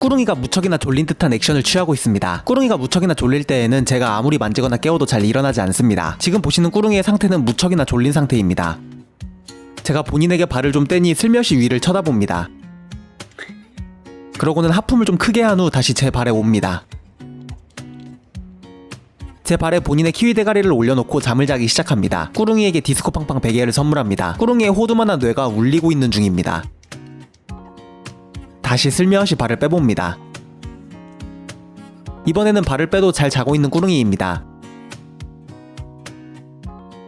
꾸릉이가 무척이나 졸린 듯한 액션을 취하고 있습니다. 꾸릉이가 무척이나 졸릴 때에는 제가 아무리 만지거나 깨워도 잘 일어나지 않습니다. 지금 보시는 꾸릉이의 상태는 무척이나 졸린 상태입니다. 제가 본인에게 발을 좀 떼니 슬며시 위를 쳐다봅니다. 그러고는 하품을 좀 크게 한 후 다시 제 발에 옵니다. 제 발에 본인의 키위 대가리를 올려놓고 잠을 자기 시작합니다. 꾸릉이에게 디스코 팡팡 베개를 선물합니다. 꾸릉이의 호두만한 뇌가 울리고 있는 중입니다. 다시 슬며시 발을 빼봅니다. 이번에는 발을 빼도 잘 자고 있는 꾸릉이입니다.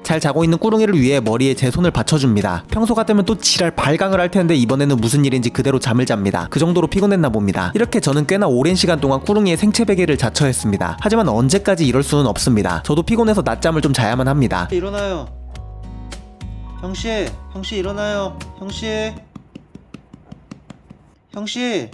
잘 자고 있는 꾸릉이를 위해 머리에 제 손을 받쳐줍니다. 평소 같으면 또 지랄 발광을 할 텐데 이번에는 무슨 일인지 그대로 잠을 잡니다. 그 정도로 피곤했나 봅니다. 이렇게 저는 꽤나 오랜 시간 동안 꾸릉이의 생체 베개를 자처했습니다. 하지만 언제까지 이럴 수는 없습니다. 저도 피곤해서 낮잠을 좀 자야만 합니다. 일어나요. 형씨, 형씨 일어나요. 형씨. 형씨.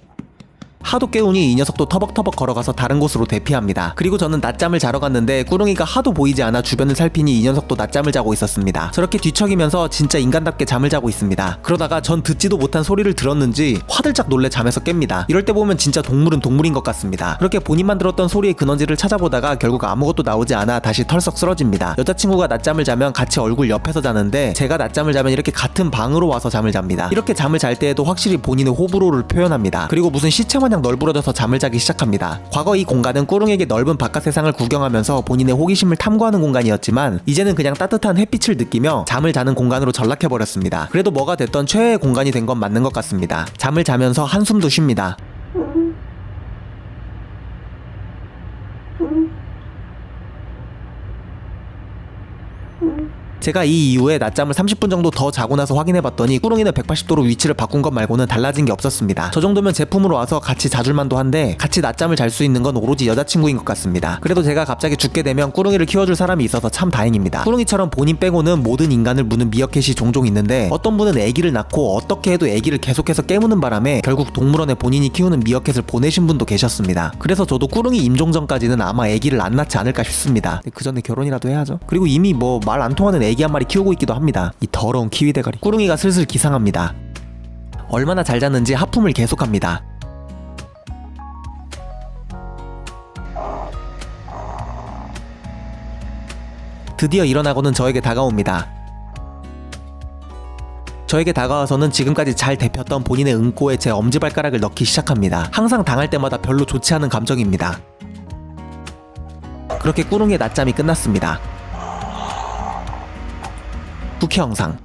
하도 깨우니 이 녀석도 터벅터벅 걸어가서 다른 곳으로 대피합니다. 그리고 저는 낮잠을 자러 갔는데 꾸릉이가 하도 보이지 않아 주변을 살피니 이 녀석도 낮잠을 자고 있었습니다. 저렇게 뒤척이면서 진짜 인간답게 잠을 자고 있습니다. 그러다가 전 듣지도 못한 소리를 들었는지 화들짝 놀래 잠에서 깹니다. 이럴 때 보면 진짜 동물은 동물인 것 같습니다. 그렇게 본인만 들었던 소리의 근원지를 찾아보다가 결국 아무것도 나오지 않아 다시 털썩 쓰러집니다. 여자친구가 낮잠을 자면 같이 얼굴 옆에서 자는데 제가 낮잠을 자면 이렇게 같은 방으로 와서 잠을 잡니다. 이렇게 잠을 잘 때에도 확실히 본인의 호불호를 표현합니다. 그리고 무슨 시체 마냥 널브러져서 잠을 자기 시작합니다. 과거 이 공간은 꾸릉에게 넓은 바깥 세상을 구경하면서 본인의 호기심을 탐구하는 공간이었지만 이제는 그냥 따뜻한 햇빛을 느끼며 잠을 자는 공간으로 전락해버렸습니다. 그래도 뭐가 됐던 최애의 공간이 된 건 맞는 것 같습니다. 잠을 자면서 한숨도 쉽니다. 제가 이 이후에 낮잠을 30분 정도 더 자고 나서 확인해봤더니 꾸릉이는 180도로 위치를 바꾼 것 말고는 달라진 게 없었습니다. 저 정도면 제품으로 와서 같이 자줄만도 한데 같이 낮잠을 잘 수 있는 건 오로지 여자친구인 것 같습니다. 그래도 제가 갑자기 죽게 되면 꾸릉이를 키워줄 사람이 있어서 참 다행입니다. 꾸릉이처럼 본인 빼고는 모든 인간을 무는 미어캣이 종종 있는데 어떤 분은 아기를 낳고 어떻게 해도 아기를 계속해서 깨무는 바람에 결국 동물원에 본인이 키우는 미어캣을 보내신 분도 계셨습니다. 그래서 저도 꾸릉이 임종 전까지는 아마 아기를 안 낳지 않을까 싶습니다. 그 전에 결혼이라도 해야죠. 그리고 이미 뭐 말 안 통하는 애기 한 마리 키우고 있기도 합니다. 이 더러운 키위 대가리. 꾸릉이가 슬슬 기상합니다. 얼마나 잘 잤는지 하품을 계속합니다. 드디어 일어나고는 저에게 다가옵니다. 저에게 다가와서는 지금까지 잘 데폈던 본인의 응꼬에 제 엄지발가락을 넣기 시작합니다. 항상 당할 때마다 별로 좋지 않은 감정입니다. 그렇게 꾸릉의 낮잠이 끝났습니다. 영상